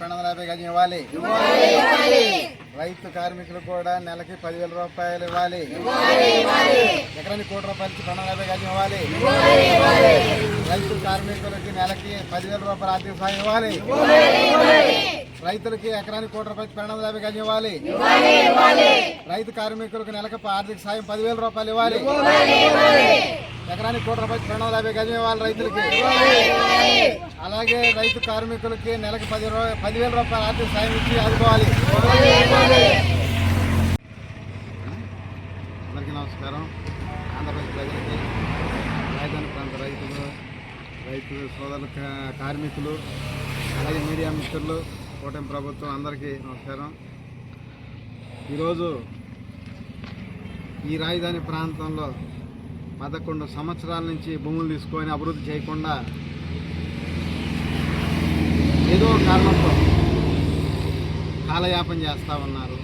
రెండు వందల యాభై గజం ఇవ్వాలి. రైతు కార్మికులు కూడా నెలకి పదివేల రూపాయలు ఇవ్వాలి. ఎకరానికి కోటి రూపాయలకి రెండు వందల యాభై గజం ఇవ్వాలి. కార్మికులకి నెలకి పదివేల రూపాయల ఆర్థిక సాయం ఇవ్వాలి. రైతులకి ఎకరానికి కోటి రూపాయలు పెరణం వందల యాభై ఇవ్వాలి. రైతు కార్మికులకు నెలకు ఆర్థిక సాయం పదివేల రూపాయలు ఇవ్వాలి. ఎకరానికి కోటి రూపాయలు పెరణం వందల యాభై ఇవ్వాలి రైతులకి. అలాగే రైతు కార్మికులకి నెలకు పది పదివేల రూపాయల ఆర్థిక సాయం ఇచ్చి ఆదుకోవాలి. అందరికీ నమస్కారం. ఆంధ్రప్రదేశ్ ప్రజలకి రాజధాని ప్రాంత రైతులు రైతు సోదరులు కా- కార్మికులు అలాగే మీడియా మిత్రులు కూటమి ప్రభుత్వం అందరికీ నమస్కారం. ఈరోజు ఈ రాజధాని ప్రాంతంలో పదకొండు సంవత్సరాల నుంచి భూములు తీసుకొని అభివృద్ధి చేయకుండా ఏదో కారణంతో కాలయాపన చేస్తూ ఉన్నారు.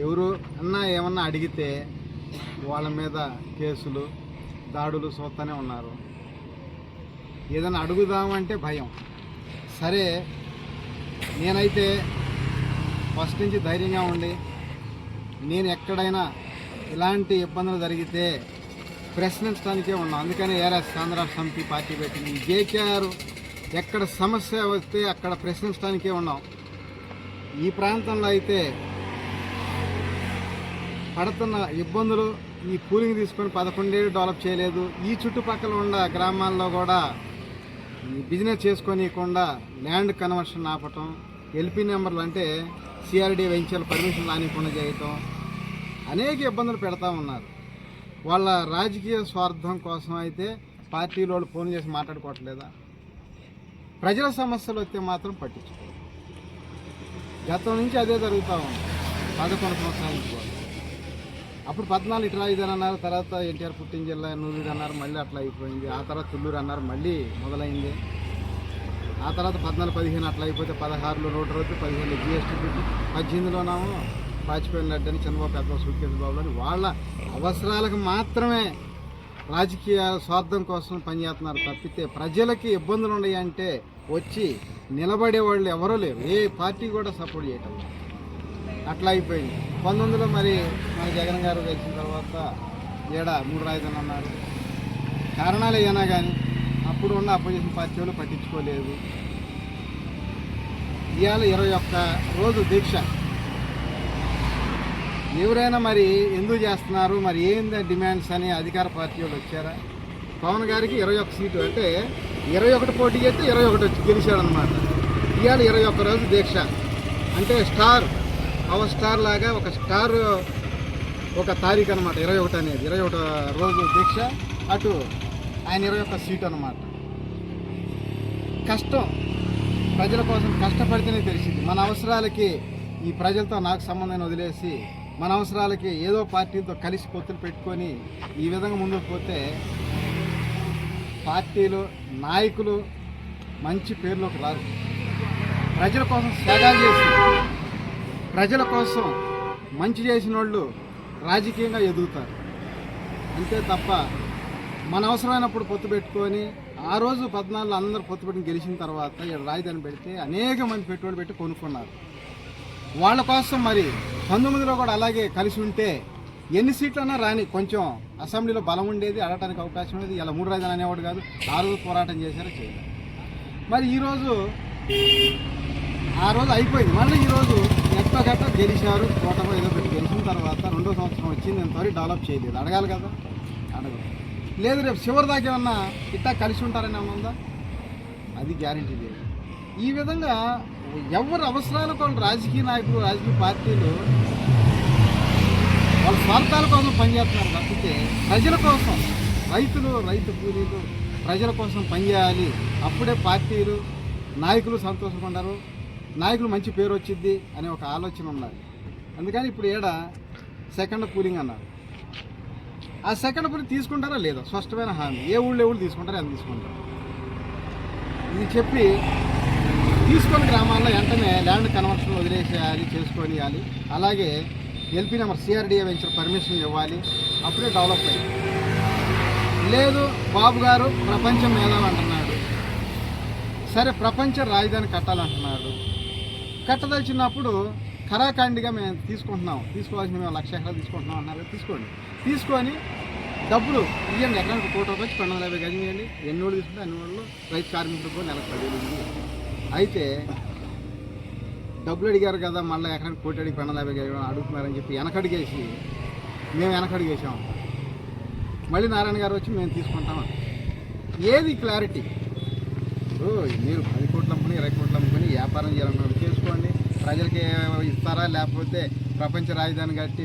ఎవరు అన్నా ఏమన్నా అడిగితే వాళ్ళ మీద కేసులు దాడులు చూస్తూనే ఉన్నారు. ఏదైనా అడుగుదామంటే భయం. సరే నేనైతే ఫస్ట్ నుంచి ధైర్యంగా ఉండి నేను ఎక్కడైనా ఇలాంటి ఇబ్బందులు జరిగితే ప్రశ్నించడానికే ఉన్నాం. అందుకని ఏఆర్ఎస్ ఆంధ్ర సమితి పార్టీ పెట్టింది. జేకేఆర్ ఎక్కడ సమస్య వస్తే అక్కడ ప్రశ్నించడానికే ఉన్నాం. ఈ ప్రాంతంలో అయితే పడుతున్న ఇబ్బందులు ఈ కూలింగ్ తీసుకొని పదకొండేళ్ళు డెవలప్ చేయలేదు. ఈ చుట్టుపక్కల ఉన్న గ్రామాల్లో కూడా బిజినెస్ చేసుకోనీయకుండా ల్యాండ్ కన్వర్షన్ ఆపటం ఎల్పీ నెంబర్లు అంటే సిఆర్డీ వెంచర్లు పర్మిషన్ రానికుండా చేయటం అనేక ఇబ్బందులు పెడతా ఉన్నారు. వాళ్ళ రాజకీయ స్వార్థం కోసం అయితే పార్టీలో వాళ్ళు ఫోన్ చేసి మాట్లాడుకోవట్లేదా? ప్రజల సమస్యలు వస్తే మాత్రం పట్టించుకోరు. గతం నుంచి అదే జరుగుతూ ఉంది. పదకొండు సంవత్సరాలు కూడా అప్పుడు పద్నాలుగు ఇట్లా ఇదని అన్నారు తర్వాత ఎన్టీఆర్ పుట్టిన జిల్లా నూరు అన్నారు మళ్ళీ అట్లా అయిపోయింది. ఆ తర్వాత తుళ్ళూరు అన్నారు మళ్ళీ మొదలైంది. ఆ తర్వాత పద్నాలుగు పదిహేను అట్లా అయిపోతే పదహారులో నూట రోజు పదిహేను జిఎస్టీ పెట్టి పద్దెనిమిదిలోనేమో వాజ్పేయి లడ్డు అని చంద్రబాబు పెద్ద సూట్కేసు బాబు అని వాళ్ళ అవసరాలకు మాత్రమే రాజకీయ స్వార్థం కోసం పనిచేస్తున్నారు తప్పితే ప్రజలకి ఇబ్బందులు ఉన్నాయంటే వచ్చి నిలబడే వాళ్ళు ఎవరూ లేరు. ఏ పార్టీ కూడా సపోర్ట్ చేయటం అట్లా అయిపోయింది. పంతొమ్మిదిలో మరి మన జగన్ గారు వచ్చిన తర్వాత ఏడా మూడు రాజధానులు అన్నారు కారణాలు ఏమైనా కానీ అప్పుడు ఉన్న అపోజిషన్ పార్టీ వాళ్ళు పట్టించుకోలేదు. ఇవాళ ఇరవై ఒక్క రోజు దీక్ష. ఎవరైనా మరి ఎందుకు చేస్తున్నారు? మరి ఏంది డిమాండ్స్ అని అధికార పార్టీ వాళ్ళు వచ్చారా? పవన్ గారికి ఇరవై ఒక్క సీటు అంటే ఇరవై ఒకటి పోటీ చేస్తే ఇరవై ఒకటి వచ్చి గెలిచాడనమాట ఇవాళ ఇరవై ఒక్క రోజు దీక్ష. అంటే స్టార్ పవర్ స్టార్ లాగా ఒక స్టార్ ఒక తారీఖు అనమాట ఇరవై ఒకటి అనేది ఇరవై ఒకటి రోజు దీక్ష అటు ఆయన ఇరవై ఒక్క సీటు అనమాట కష్టం. ప్రజల కోసం కష్టపడితేనే తెలిసింది. మన అవసరాలకి ఈ ప్రజలతో నాకు సంబంధం వదిలేసి మన అవసరాలకి ఏదో పార్టీతో కలిసి పొత్తులు పెట్టుకొని ఈ విధంగా ముందుకు పోతే పార్టీలు నాయకులు మంచి పేర్లోకి రారు. ప్రజల కోసం సేవ చేసి ప్రజల కోసం మంచి చేసిన వాళ్ళు రాజకీయంగా ఎదుగుతారు. అంతే తప్ప మన అవసరమైనప్పుడు పొత్తు పెట్టుకొని ఆ రోజు పద్నాలుగులో అందరూ పొత్తు పెట్టుకుని గెలిచిన తర్వాత ఇక్కడ రాజధాని పెడితే అనేక మంది పెట్టుబడి పెట్టి కొనుక్కున్నారు. వాళ్ళ కోసం మరి పంతొమ్మిదిలో కూడా అలాగే కలిసి ఉంటే ఎన్ని సీట్లన్నా రాని కొంచెం అసెంబ్లీలో బలం ఉండేది అడగటానికి అవకాశం ఉండేది. ఇలా మూడు రాజధాని అనేవాడు కాదు ఆ రోజు పోరాటం చేశారో చేయలేదు. మరి ఈరోజు ఆ రోజు అయిపోయింది. మళ్ళీ ఈరోజు ఎట్లా గట్ట గెలిచారు కోటలో ఏదో పెట్టి గెలిచిన తర్వాత రెండో సంవత్సరం వచ్చింది ఇంతవరకు డెవలప్ చేయలేదు. అడగాలి కదా? అడగదు. లేదు రేపు చివరి దాకా ఏమన్నా ఇట్టా కలిసి ఉంటారని ఏమన్నా ఉందా? అది గ్యారంటీ లేదు. ఈ విధంగా ఎవరి అవసరాల కొన్ని రాజకీయ నాయకులు రాజకీయ పార్టీలు వాళ్ళ స్వార్థాల కోసం పనిచేస్తున్నారు తప్పితే ప్రజల కోసం రైతులు రైతు కూలీలు ప్రజల కోసం పనిచేయాలి. అప్పుడే పార్టీలు నాయకులు సంతోషపడ్డారు. నాయకులు మంచి పేరు వచ్చింది అనే ఒక ఆలోచన ఉన్నది. అందుకని ఇప్పుడు ఏడ సెకండ్ కూలింగ్ అన్నారు. ఆ సెకండ్ పూలింగ్ తీసుకుంటారా లేదా? స్పష్టమైన హామీ. ఏ ఊళ్ళో ఊళ్ళు తీసుకుంటారో ఎంత తీసుకుంటారు. ఇది చెప్పి తీసుకొని గ్రామాల్లో వెంటనే ల్యాండ్ కన్వర్షన్ వదిలేసేయాలి చేసుకొనియాలి. అలాగే LP number CRDA venture permission ఇవ్వాలి. అప్పుడే డెవలప్ అయ్యింది. లేదు బాబు గారు ప్రపంచం మేధావి అంటున్నాడు. సరే ప్రపంచ రాజధాని కట్టాలంటున్నాడు. కట్టదలిచినప్పుడు కరాఖండిగా మేము తీసుకుంటున్నాం. తీసుకోవాల్సిన మేము లక్ష ఎకరాలు తీసుకుంటున్నాం అన్నారు తీసుకోండి. తీసుకొని డబ్బులు ఇవ్వండి ఎకరానికి కోటి రూపాయలు రెండు వందల యాభై గజం ఇవ్వండి ఎన్ని రోజులు తీసుకుంటే అన్ని రోజులు రైతు కార్మికులకు నెలకు పదివేలు అయితే డబ్బులు అడిగారు కదా మళ్ళీ ఎకరానికి కోటి అడిగి రెండు వందల యాభై గజం అడుగుతున్నారని చెప్పి వెనకడిగేసి మేము వెనకడిగేసాం మళ్ళీ నారాయణ గారు వచ్చి మేము తీసుకుంటాం ఏది క్లారిటీ? మీరు పది కోట్లు అమ్ముకుని ఇరవై కోట్లు అమ్ముకుని వ్యాపారం చేయాలన్నది చేసుకోండి ప్రజలకి ఇస్తారా? లేకపోతే ప్రపంచ రాజధాని కట్టి